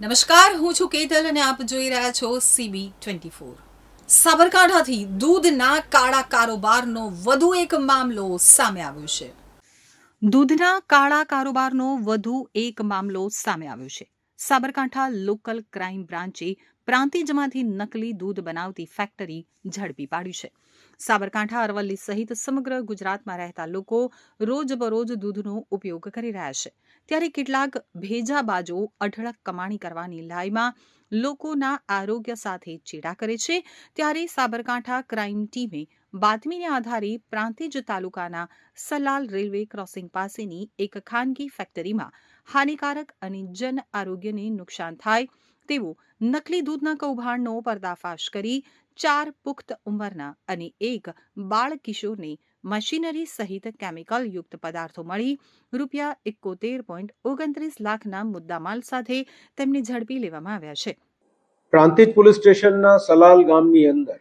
નમસ્કાર, હું છું કેતલ અને આપ જોઈ રહ્યા છો સીબી ટ્વેન્ટી ફોર સાબરકાંઠાથી દૂધના કાળા કારોબારનો વધુ એક મામલો સામે આવ્યો છે. દૂધના કાળા કારોબારનો વધુ એક મામલો સામે આવ્યો છે. સાબરકાંઠા લોકલ ક્રાઇમ બ્રાન્ચે પ્રાંતિજમાંથી નકલી દૂધ બનાવતી ફેક્ટરી ઝડપી પાડી છે. સાબરકાંઠા અરવલ્લી સહિત સમગ્ર ગુજરાતમાં રહેતા લોકો રોજબરોજ દૂધનો ઉપયોગ કરી રહ્યા છે. ત્યારે કેટલાક ભેજાબાજો અઢળક કમાણી કરવાની લાઈમાં લોકોના આરોગ્ય સાથે ચેડા કરે છે. ત્યારે સાબરકાંઠા ક્રાઇમ ટીમે બાતમીને આધારે પ્રાંતિજ તાલુકાના સલાલ રેલવે ક્રોસિંગ પાસેની એક ખાનગી ફેક્ટરીમાં હાનિકારક અને જન આરોગ્યને નુકસાન થાય તેવો નકલી દૂધના કૌભાંડનો પર્દાફાશ કરી ચાર પુખ્ત ઉંમરના અને એક બાળ કિશોરને મશીનરી સહિત કેમિકલ યુક્ત પદાર્થો મળી રૂપિયા એકોતેર પોઈન્ટ ઓગણત્રીસ લાખના મુદ્દામાલ સાથે તેમને ઝડપી લેવામાં આવ્યા છે. પ્રાંતિજ પોલીસ સ્ટેશનના સલાલ ગામની અંદર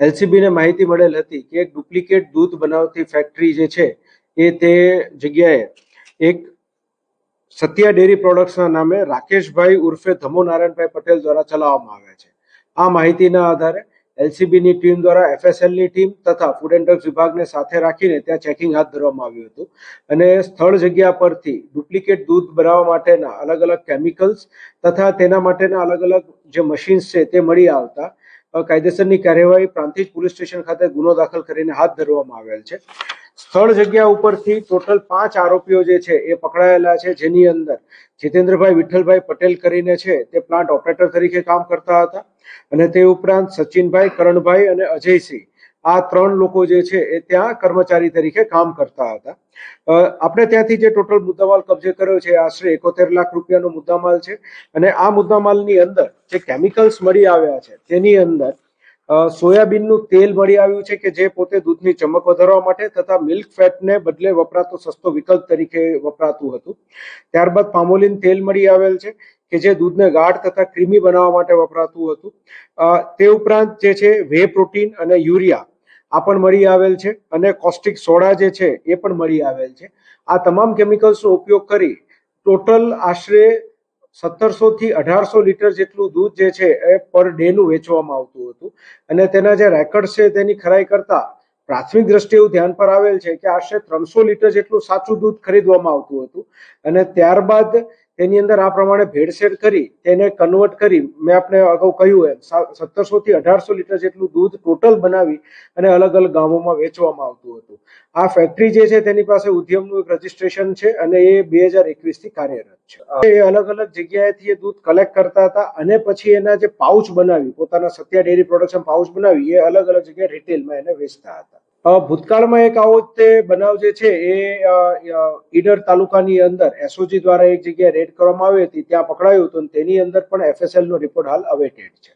એલસીબીને માહિતી મળેલ હતી કે એક ડુપ્લિકેટ દૂધ બનાવતી ફેક્ટરી જે છે એ તે જગ્યાએ એક સત્યા ડેરી પ્રોડક્ટ્સના નામે રાકેશભાઈ ઉર્ફે ધમો નારાયણભાઈ પટેલ દ્વારા ચલાવવામાં આવે છે. આ માહિતીના આધારે એલસીબીની ટીમ દ્વારા એફએસએલની ટીમ તથા ફૂડ એન્ડ ડ્રગ્સ વિભાગને સાથે રાખીને ત્યાં ચેકિંગ હાથ ધરવામાં આવ્યું હતું. અને સ્થળ જગ્યા પરથી ડુપ્લિકેટ દૂધ બનાવવા માટેના અલગ અલગ કેમિકલ્સ તથા તેના માટેના અલગ અલગ જે મશીન્સ છે તે મળી આવતા કાયદેસરની કાર્યવાહી પ્રાંતિજ પોલીસ સ્ટેશન ખાતે ગુનો દાખલ કરીને હાથ ધરવામાં આવેલ છે. સ્થળ જગ્યા ઉપરથી ટોટલ પાંચ આરોપીઓ જે છે એ પકડાયેલા છે. જેની અંદર જીતેન્દ્રભાઈ વિઠ્ઠલભાઈ પટેલ કરીને છે તે પ્લાન્ટ ઓપરેટર તરીકે કામ કરતા હતા અને તે ઉપરાંત સચિનભાઈ કરણભાઈ અને અજયસિંહ આ ત્રણ લોકો જે છે એ ત્યાં કર્મચારી તરીકે કામ કરતા હતા. આપણે ત્યાંથી જે ટોટલ મુદ્દામાલ કબજે કર્યો છે, આશરે એકોતેર લાખ રૂપિયાનો મુદ્દામાલ છે અને આ મુદ્દામાલની અંદર જે કેમિકલ્સ મળી આવ્યા છે, તેની અંદર સોયાબીનનું તેલ મળી આવ્યું છે કે જે પોતે દૂધની ચમક વધારવા માટે તથા મિલ્ક ફેટને બદલે વપરાતો સસ્તો વિકલ્પ તરીકે વપરાતું હતું. ત્યારબાદ પામોલિન તેલ મળી આવેલ છે કે જે દૂધને ગાઢ તથા ક્રીમી બનાવવા માટે વપરાતું હતું. તે ઉપરાંત જે છે વે પ્રોટીન અને યુરિયા આ પણ મળી આવેલ છે અને કોસ્ટિક સોડા જે છે એ પણ મળી આવેલ છે. આ તમામ કેમિકલ્સનો ઉપયોગ કરી ટોટલ આશરે સત્તરસો થી અઢારસો લીટર જેટલું દૂધ જે છે એ પર ડેનું વેચવામાં આવતું હતું. અને તેના જે રેકર્ડ છે તેની ખરાઈ કરતા પ્રાથમિક દ્રષ્ટિએ એવું ધ્યાન પર આવેલ છે કે આશરે ત્રણસો લીટર જેટલું સાચું દૂધ ખરીદવામાં આવતું હતું. અને ત્યારબાદ તેની અંદર આ પ્રમાણે ભેળસેળ કરી તેને કન્વર્ટ કરી મેં આપને અગાઉ કહ્યું એમ સત્તરસો થી અઢારસો લીટર જેટલું દૂધ ટોટલ બનાવી અને અલગ અલગ ગામોમાં વેચવામાં આવતું હતું. આ ફેક્ટરી જે છે તેની પાસે ઉદ્યમનું એક રજીસ્ટ્રેશન છે અને એ બે હજાર એકવીસથી કાર્યરત છે. એ અલગ અલગ જગ્યાએથી એ દૂધ કલેક્ટ કરતા હતા અને પછી એના જે પાઉચ બનાવી, પોતાના સત્યા ડેરી પ્રોડક્શન પાઉચ બનાવી, એ અલગ અલગ જગ્યાએ રિટેલમાં એને વેચતા હતા. ભૂતકાળમાં એક આવો તે બનાવ જે છે એ ઈડર તાલુકાની અંદર એસઓજી દ્વારા એક જગ્યાએ રેડ કરવામાં આવી હતી, ત્યાં પકડાયું હતું તેની અંદર પણ એફએસએલ નો રિપોર્ટ હાલ અવેટેડ છે.